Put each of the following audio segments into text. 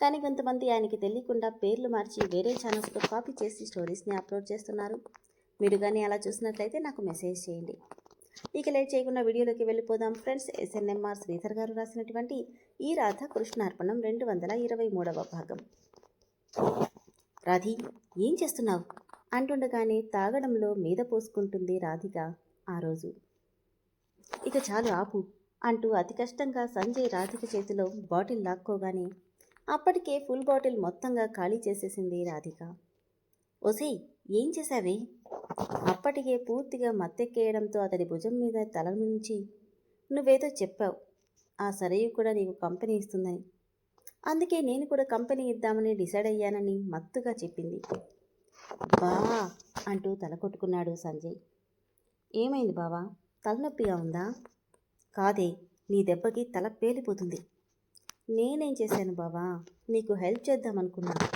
కానీ కొంతమంది ఆయనకి తెలియకుండా పేర్లు మార్చి వేరే ఛానల్స్లో కాపీ చేసి స్టోరీస్ని అప్లోడ్ చేస్తున్నారు. మీరు కానీ అలా చూసినట్లయితే నాకు మెసేజ్ చేయండి. ఇక లేట్ చేయకుండా వీడియోలోకి వెళ్ళిపోదాం. ఫ్రెండ్స్ ఎస్ఎన్ఎంఆర్ శ్రీధర్ గారు రాసినటువంటి ఈ రాధ కృష్ణార్పణం రెండు వందల ఇరవై మూడవ భాగం. రాధి ఏం చేస్తున్నావు? అంటుండగానే తాగడంలో మీద పోసుకుంటుంది రాధిక ఆ రోజు. ఇక చాలు ఆపు అంటూ అతి కష్టంగా సంజయ్ రాధిక చేతిలో బాటిల్ లాక్కోగానే అప్పటికే ఫుల్ బాటిల్ మొత్తంగా ఖాళీ చేసేసింది రాధిక. ఒసే ఏం చేశావే? అప్పటికే పూర్తిగా మత్తెక్కేయడంతో అతడి భుజం మీద తల నుంచి నువ్వేదో చెప్పావు. ఆ సరయు కూడా నీకు కంపెనీ ఇస్తుందని. అందుకే నేను కూడా కంపెనీ ఇద్దామని డిసైడ్ అయ్యానని మత్తుగా చెప్పింది. బా! అంటూ తల కొట్టుకున్నాడు సంజయ్. ఏమైంది బావా? తలనొప్పిగా ఉందా? కాదే నీ దెబ్బకి తల పేలిపోతుంది. నేనేం చేశాను బావా? నీకు హెల్ప్ చేద్దామనుకున్నాను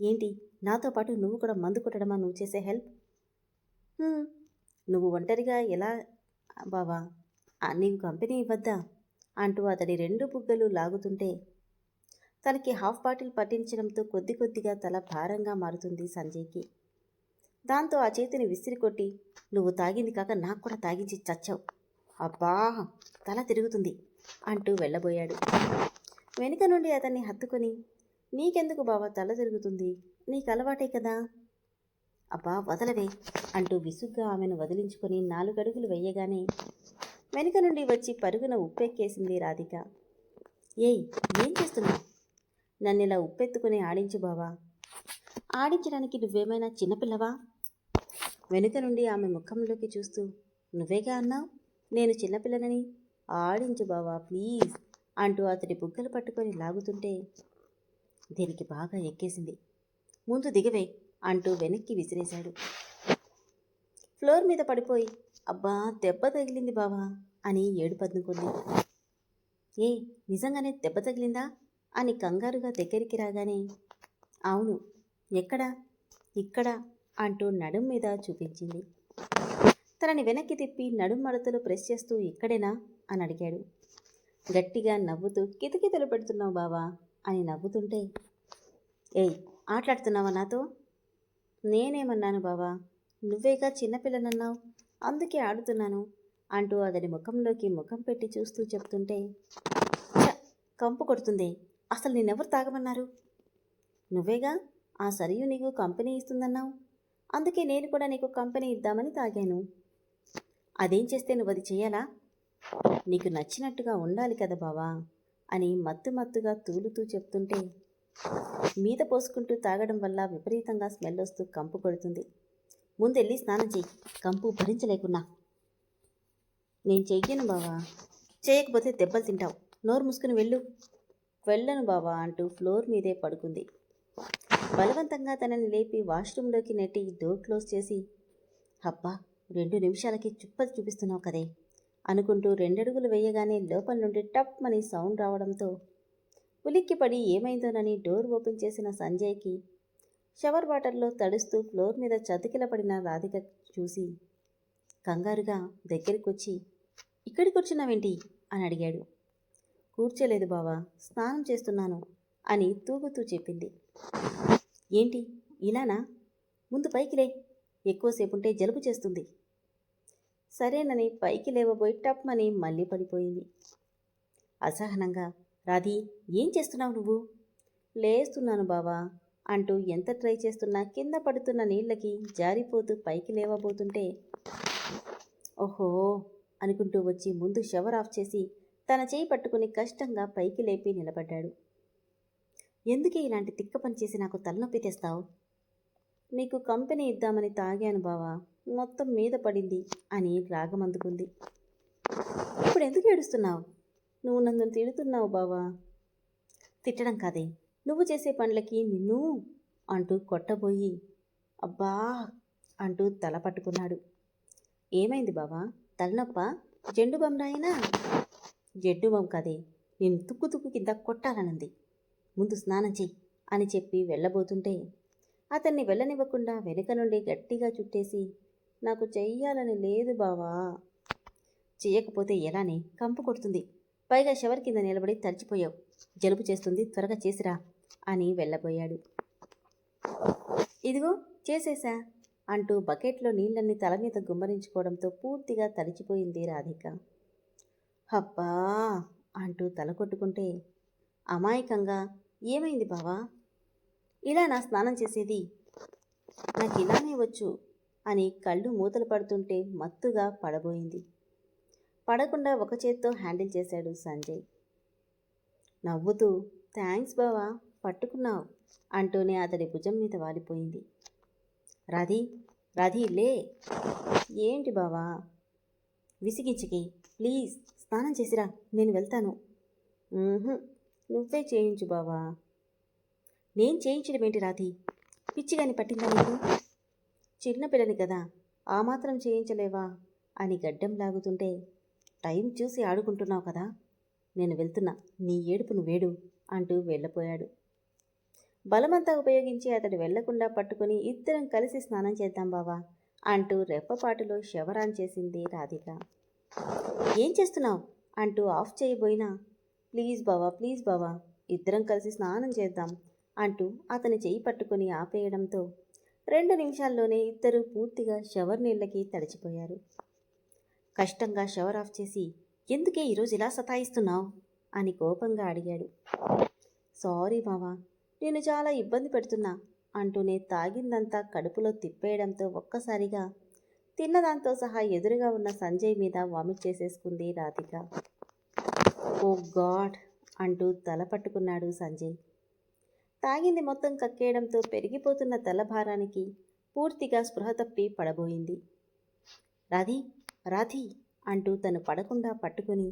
ఏంటి? నాతో పాటు నువ్వు కూడా మందు కొట్టడమా? నువ్వు చేసే హెల్ప్? నువ్వు ఒంటరిగా ఎలా? బావా నీవు కంపెనీ ఇవ్వద్దా అంటూ అతడి రెండు బుగ్గలు లాగుతుంటే తనకి హాఫ్ బాటిల్ పట్టించడంతో కొద్ది కొద్దిగా తల భారంగా మారుతుంది సంజయ్కి. దాంతో ఆ చేతిని విసిరి కొట్టి నువ్వు తాగింది కాక నాకు కూడా తాగించి చచ్చావు. అబ్బా! తల తిరుగుతుంది అంటూ వెళ్ళబోయాడు. వెనుక నుండి అతన్ని హత్తుకొని నీకెందుకు బావా తల తిరుగుతుంది? నీకు అలవాటే కదా? అబ్బా వదలవే అంటూ విసుగ్గా ఆమెను వదిలించుకొని నాలుగడుగులు వెయ్యగానే వెనుక నుండి వచ్చి పరుగున ఉప్పెక్కేసింది రాధిక. ఏయ్ ఏం చేస్తున్నావు? నన్ను ఇలా ఉప్పెత్తుకుని ఆడించు బావా. ఆడించడానికి నువ్వేమైనా చిన్నపిల్లవా? వెనుక నుండి ఆమె ముఖంలోకి చూస్తూ నువ్వేగా అన్నావు? నేను చిన్నపిల్లనని? ఆడించు బావా ప్లీజ్. అంటూ అతడి బుగ్గలు పట్టుకొని లాగుతుంటే దీనికి బాగా ఎక్కేసింది. ముందు దిగవే అంటూ వెనక్కి విసిరేశాడు. ఫ్లోర్ మీద పడిపోయి అబ్బా దెబ్బ తగిలింది బావా అని ఏడు పద్దుకుంది ఏ నిజంగానే దెబ్బ తగిలిందా? అని కంగారుగా దగ్గరికి రాగానే అవును ఎక్కడా? ఇక్కడ అంటూ నడుం మీద చూపించింది. తనని వెనక్కి తిప్పి నడుం మడతలు ప్రెస్ చేస్తూ ఇక్కడేనా? అని అడిగాడు. గట్టిగా నవ్వుతూ కితకితలు పెడుతున్నావు బావా అని నవ్వుతుంటే ఏయ్ ఆటలాడుతున్నావా నాతో? నేనేమన్నాను బావా నువ్వేగా చిన్నపిల్లనన్నావు అందుకే ఆడుతున్నాను అంటూ అతని ముఖంలోకి ముఖం పెట్టి చూస్తూ చెప్తుంటే కంపు కొడుతుంది. అసలు నేనెవరు తాగమన్నారు? నువ్వేగా? ఆ సరియు నీకు కంపెనీ ఇస్తుందన్నావు. అందుకే నేను కూడా నీకు కంపెనీ ఇద్దామని తాగాను. అదేం చేస్తే నువ్వు అది చేయాలా? నీకు నచ్చినట్టుగా ఉండాలి కదా బావా అని మత్తు మత్తుగా తూలుతూ చెప్తుంటే మీద పోసుకుంటూ తాగడం వల్ల విపరీతంగా స్మెల్ వస్తూ కంపు కొడుతుంది. ముందెళ్ళి స్నానం చెయ్యి. కంపు భరించలేకున్నా. నేను చెయ్యను బావా. చేయకపోతే దెబ్బలు తింటావు. నోరు మూసుకుని వెళ్ళు. వెళ్ళను బావా అంటూ ఫ్లోర్ మీదే పడుకుంది. బలవంతంగా తనని లేపి వాష్రూంలోకి నెట్టి డోర్ క్లోజ్ చేసి అబ్బా రెండు నిమిషాలకి చుప్పది చూపిస్తున్నావు కదే. అనుకుంటూ రెండడుగులు వేయగానే లోపల నుండి టప్ అని సౌండ్ రావడంతో ఉలిక్కిపడి ఏమైందోనని డోర్ ఓపెన్ చేసిన సంజయ్కి షవర్ వాటర్లో తడుస్తూ ఫ్లోర్ మీద చతికిల పడిన రాధిక చూసి కంగారుగా దగ్గరికి వచ్చి ఇక్కడికి వచ్చినావేంటి? అని అడిగాడు. కూర్చోలేదు బావా స్నానం చేస్తున్నాను అని తూగుతూ చెప్పింది. ఏంటి ఇలానా? ముందు పైకి లే ఎక్కువసేపు ఉంటే జలుబు చేస్తుంది. సరేనని పైకి లేవబోయి టప్మని మళ్ళీ పడిపోయింది. అసహనంగా రాధి ఏం చేస్తున్నావు నువ్వు? లేస్తున్నాను బావా అంటూ ఎంత ట్రై చేస్తున్నా కింద పడుతున్న నీళ్ళకి జారిపోతూ పైకి లేవబోతుంటే ఓహో అనుకుంటూ వచ్చి ముందు షవర్ ఆఫ్ చేసి తన చేయి పట్టుకుని కష్టంగా పైకి లేపి నిలబడ్డాడు. ఎందుకే ఇలాంటి తిక్క పని చేసి నాకు తలనొప్పి తెస్తావు? నీకు కంపెనీ ఇద్దామని తాగాను బావా మొత్తం మీద పడింది అని రాగం అందుకుంది. ఇప్పుడు ఎందుకు ఏడుస్తున్నావు? నువ్వు నన్ను తిడుతున్నావు బావా. తిట్టడం కాదే నువ్వు చేసే పనులకి నిన్ను అంటూ కొట్టబోయి అబ్బా అంటూ తల పట్టుకున్నాడు. ఏమైంది బావా? తలనొప్ప? జెండు బొమ్మరాయినా జెండు బొమ్మ కదే నేను తుక్కు తుక్కు కింద కొట్టాలనుంది. ముందు స్నానం చెయ్యి అని చెప్పి వెళ్ళబోతుంటే అతన్ని వెళ్ళనివ్వకుండా వెనుక నుండి గట్టిగా చుట్టేసి నాకు చెయ్యాలని లేదు బావా. చేయకపోతే ఎలానే? కంపు కొడుతుంది. పైగా షవర్ కింద నిలబడి తడిచిపోయావు. జలుబు చేస్తుంది. త్వరగా చేసిరా అని వెళ్ళబోయాడు. ఇదిగో చేసేసా అంటూ బకెట్లో నీళ్ళన్ని తల మీద గుమ్మరించుకోవడంతో పూర్తిగా తడిచిపోయింది రాధిక. అబ్బా అంటూ తల కొట్టుకుంటే అమాయకంగా ఏమైంది బావా? ఇలా నా స్నానం చేసేది? నాకు ఇలానే వచ్చు. అని కళ్ళు మూతలు పడుతుంటే మత్తుగా పడబోయింది. పడకుండా ఒక చేత్తో హ్యాండిల్ చేశాడు సంజయ్. నవ్వుతూ థ్యాంక్స్ బావా పట్టుకున్నావు అంటూనే అతడి భుజం మీద వాలిపోయింది. రాధి రాధి లే. ఏంటి బావా? విసిగించకి ప్లీజ్ స్నానం చేసిరా నేను వెళ్తాను. నువ్వే చేయించు బావా. నేను చేయించడం ఏంటి రాధి? పిచ్చిగాని పట్టిందా నీకు? చిన్నపిల్లని కదా ఆ మాత్రం చేయించలేవా? అని గడ్డం లాగుతుంటే టైం చూసి ఆడుకుంటున్నావు కదా నేను వెళ్తున్నా నీ ఏడుపును వేడు అంటూ వెళ్ళపోయాడు. బలమంతా ఉపయోగించి అతడు వెళ్ళకుండా పట్టుకుని ఇద్దరం కలిసి స్నానం చేద్దాం బావా అంటూ రెప్పపాటులో శవరాన్ చేసింది రాధిక. ఏం చేస్తున్నావు? అంటూ ఆఫ్ చేయబోయినా ప్లీజ్ బావా ప్లీజ్ బావా ఇద్దరం కలిసి స్నానం చేద్దాం అంటూ అతని చెయ్యి పట్టుకుని ఆపేయడంతో రెండు నిమిషాల్లోనే ఇద్దరూ పూర్తిగా షవర్ నీళ్ళకి తడిచిపోయారు. కష్టంగా షవర్ ఆఫ్ చేసి ఎందుకే ఈరోజు ఇలా సతాయిస్తున్నావు? అని కోపంగా అడిగాడు. సారీ మావా నేను చాలా ఇబ్బంది పెడుతున్నా అంటూనే తాగిందంతా కడుపులో తిప్పేయడంతో ఒక్కసారిగా తిన్నదాంతో సహా ఎదురుగా ఉన్న సంజయ్ మీద వామిట్ చేసేసుకుంది రాధిక. ఓ గాడ్ అంటూ తల పట్టుకున్నాడు సంజయ్. తాగింది మొత్తం కక్కేయడంతో పెరిగిపోతున్న తలభారానికి పూర్తిగా స్పృహ తప్పి పడబోయింది. రాధి రాధి అంటూ తను పడకుండా పట్టుకుని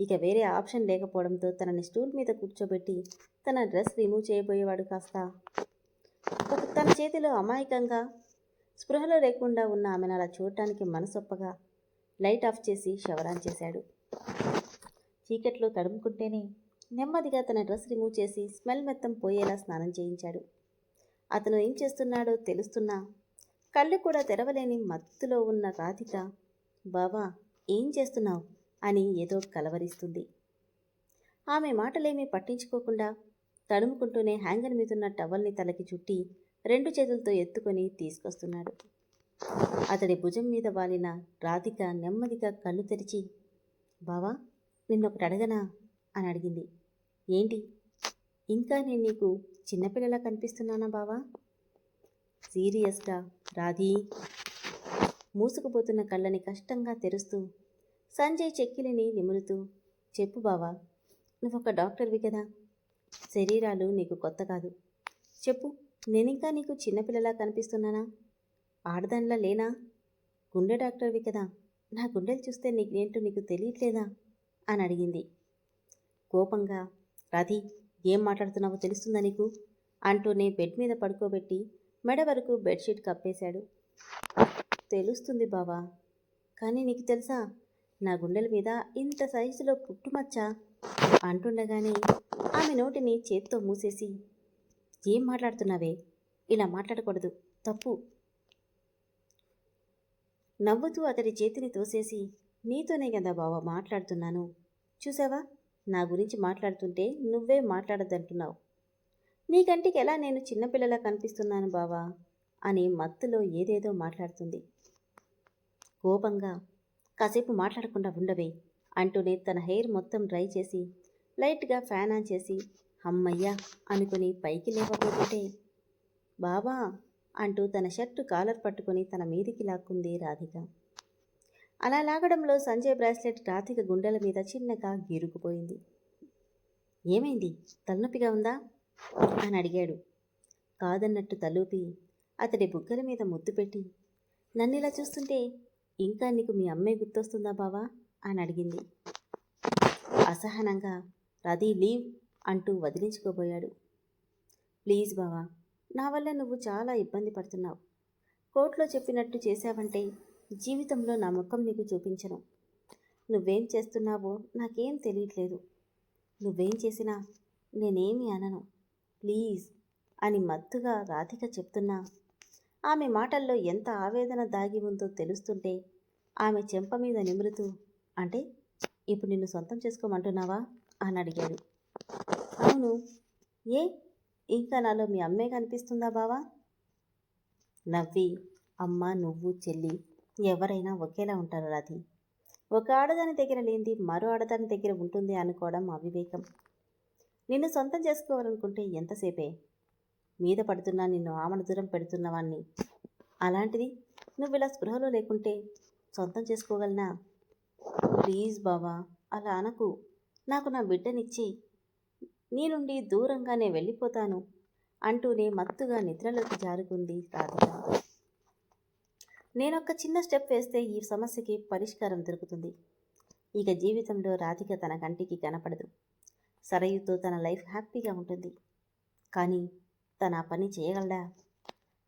ఇక వేరే ఆప్షన్ లేకపోవడంతో తనని స్టూల్ మీద కూర్చోబెట్టి తన డ్రెస్ రిమూవ్ చేయబోయేవాడు కాస్త. తన చేతిలో అమాయకంగా స్పృహలో లేకుండా ఉన్న ఆమెను అలా చూడటానికి మనసొప్పగా లైట్ ఆఫ్ చేసి శవరాన్ చేశాడు. చీకట్లో తడుముకుంటేనే నెమ్మదిగా తన డ్రెస్ రిమూవ్ చేసి స్మెల్ మొత్తం పోయేలా స్నానం చేయించాడు. అతను ఏం చేస్తున్నాడో తెలుస్తున్నా. కళ్ళు కూడా తెరవలేని మత్తులో ఉన్న రాధిక బావా ఏం చేస్తున్నావు? అని ఏదో కలవరిస్తుంది. ఆమె మాటలేమీ పట్టించుకోకుండా తడుముకుంటూనే హ్యాంగర్ మీదున్న టవల్ని తలకి చుట్టి రెండు చేతులతో ఎత్తుకొని తీసుకొస్తున్నాడు. అతడి భుజం మీద వాలిన రాధిక నెమ్మదిగా కళ్ళు తెరిచి బావా నిన్నొకటి అడగనా? అని అడిగింది. ఏంటి? ఇంకా నేను నీకు చిన్నపిల్లలా కనిపిస్తున్నానా బావా? సీరియస్గా రాధీ. మూసుకుపోతున్న కళ్ళని కష్టంగా తెరుస్తూ సంజయ్ చెక్కిలిని నిమురుతూ చెప్పు బావా నువ్వొక డాక్టర్వి కదా. శరీరాలు నీకు కొత్త కాదు. చెప్పు నేనింకా నీకు చిన్నపిల్లలా కనిపిస్తున్నానా? ఆడదానిలా లేనా? గుండె డాక్టర్వి కదా. నా గుండెలు చూస్తే నీకేంటో నీకు తెలియట్లేదా? అని అడిగింది. కోపంగా రాధి ఏం మాట్లాడుతున్నావో తెలుస్తుందా నీకు? అంటూనే బెడ్ మీద పడుకోబెట్టి మెడ వరకు బెడ్షీట్ కప్పేశాడు. తెలుస్తుంది బావా కానీ నీకు తెలుసా? నా గుండెల మీద ఇంత సైజులో పుట్టుమచ్చ? అంటుండగానే ఆమె నోటిని చేత్తో మూసేసి ఏం మాట్లాడుతున్నావే? ఇలా మాట్లాడకూడదు తప్పు. నవ్వుతూ అతడి చేతిని తోసేసి నీతోనే కదా బావా మాట్లాడుతున్నాను. చూసావా? నా గురించి మాట్లాడుతుంటే నువ్వే మాట్లాడద్దంటున్నావు. నీ కంటికి ఎలా నేను చిన్నపిల్లలా కనిపిస్తున్నాను బావా? అని మత్తులో ఏదేదో మాట్లాడుతుంది. కోపంగా కాసేపు మాట్లాడకుండా ఉండవే అంటూనే తన హెయిర్ మొత్తం డ్రై చేసి లైట్గా ఫ్యాన్ ఆన్ చేసి అమ్మయ్యా అనుకుని పైకి లేవబోతుంటే బావా అంటూ తన షర్టు కాలర్ పట్టుకొని తన మీదికి లాక్కుంది రాధిక. అలా లాగడంలో సంజయ్ బ్రాస్లెట్ రాధిక గుండెల మీద చిన్నగా గీరుకుపోయింది ఏమైంది? తలనొప్పిగా ఉందా? అని అడిగాడు. కాదన్నట్టు తలూపి అతడి బుగ్గల మీద ముద్దు పెట్టి నన్నిలా చూస్తుంటే ఇంకా నీకు మీ అమ్మే గుర్తొస్తుందా బావా? అని అడిగింది. అసహనంగా రది లీవ్ అంటూ వదిలించుకోబోయాడు. ప్లీజ్ బావా నా వల్ల నువ్వు చాలా ఇబ్బంది పడుతున్నావు. కోర్టులో చెప్పినట్టు చేశావంటే జీవితంలో నా ముఖం నీకు చూపించను. నువ్వేం చేస్తున్నావో నాకేం తెలియట్లేదు. నువ్వేం చేసినా నేనేమి అనను. ప్లీజ్ అని మత్తుగా రాధిక చెప్తున్నా. ఆమె మాటల్లో ఎంత ఆవేదన దాగి ఉందో తెలుస్తుంటే ఆమె చెంప మీద నిమురుతూ అంటే ఇప్పుడు నిన్ను సొంతం చేసుకోమంటున్నావా? అని అడిగాడు. అవును. ఏ? ఇంకా నాలో మీ అమ్మే కనిపిస్తుందా బావా? నవ్వి అమ్మ నువ్వు చెల్లి ఎవరైనా ఒకేలా ఉంటారు రాధి? ఒక ఆడదాని దగ్గర లేనిది మరో ఆడదాని దగ్గర ఉంటుంది అనుకోవడం అవివేకం. నిన్ను సొంతం చేసుకోవాలనుకుంటే ఎంతసేపే? మీద పడుతున్నా నిన్ను ఆమడ దూరం పెడుతున్నవాణ్ణి అలాంటిది నువ్వు ఇలా స్పృహలో లేకుంటే సొంతం చేసుకోగలనా? ప్లీజ్ బావా అలా అనకు. నాకు నా బిడ్డనిచ్చి నీ నుండి దూరంగానే వెళ్ళిపోతాను అంటూనే మత్తుగా నిద్రలోకి జారుకుంది రాధిక. నేనొక్క చిన్న స్టెప్ వేస్తే ఈ సమస్యకి పరిష్కారం దొరుకుతుంది. ఇక జీవితంలో రాధిక తన కంటికి కనపడదు. సరయుతో తన లైఫ్ హ్యాపీగా ఉంటుంది. కానీ తన పని చేయగలడా?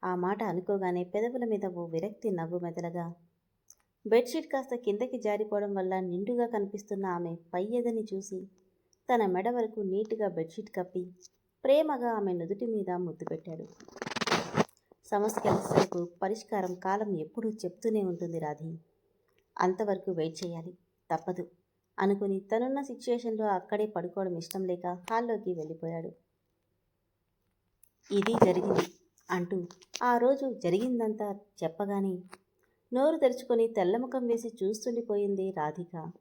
ఆ మాట అనుకోగానే పెదవుల మీద ఓ విరక్తి నవ్వు మెదలగా బెడ్షీట్ కాస్త కిందకి జారిపోవడం వల్ల నిండుగా కనిపిస్తున్న ఆమె పై ఎదని చూసి తన మెడ వరకు నీట్గా బెడ్షీట్ కప్పి ప్రేమగా ఆమె నుదుటి మీద ముద్దు పెట్టాడు. సమస్యలకు పరిష్కారం కాలం ఎప్పుడూ చెప్తూనే ఉంటుంది రాధి. అంతవరకు వెయిట్ చేయాలి. తప్పదు. అనుకుని తనున్న సిచ్యుయేషన్లో అక్కడే పడుకోవడం ఇష్టం లేక హాల్లోకి వెళ్ళిపోయాడు. ఇది జరిగింది అంటూ ఆ రోజు జరిగిందంతా చెప్పగానే నోరు తెరుచుకొని తెల్లముఖం వేసి చూస్తుండిపోయింది రాధిక.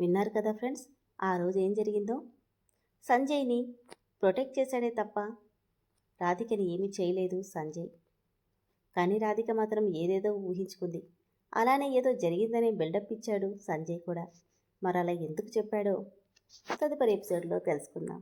విన్నారు కదా ఫ్రెండ్స్ ఆ రోజు ఏం జరిగిందో? సంజయ్ని ప్రొటెక్ట్ చేశాడే తప్ప రాధికని ఏమీ చేయలేదు సంజయ్. కానీ రాధిక మాత్రం ఏదేదో ఊహించుకుంది. అలానే ఏదో జరిగిందనే బిల్డప్ ఇచ్చాడు సంజయ్ కూడా. మరి అలా ఎందుకు చెప్పాడో తదుపరి ఎపిసోడ్లో తెలుసుకుందాం.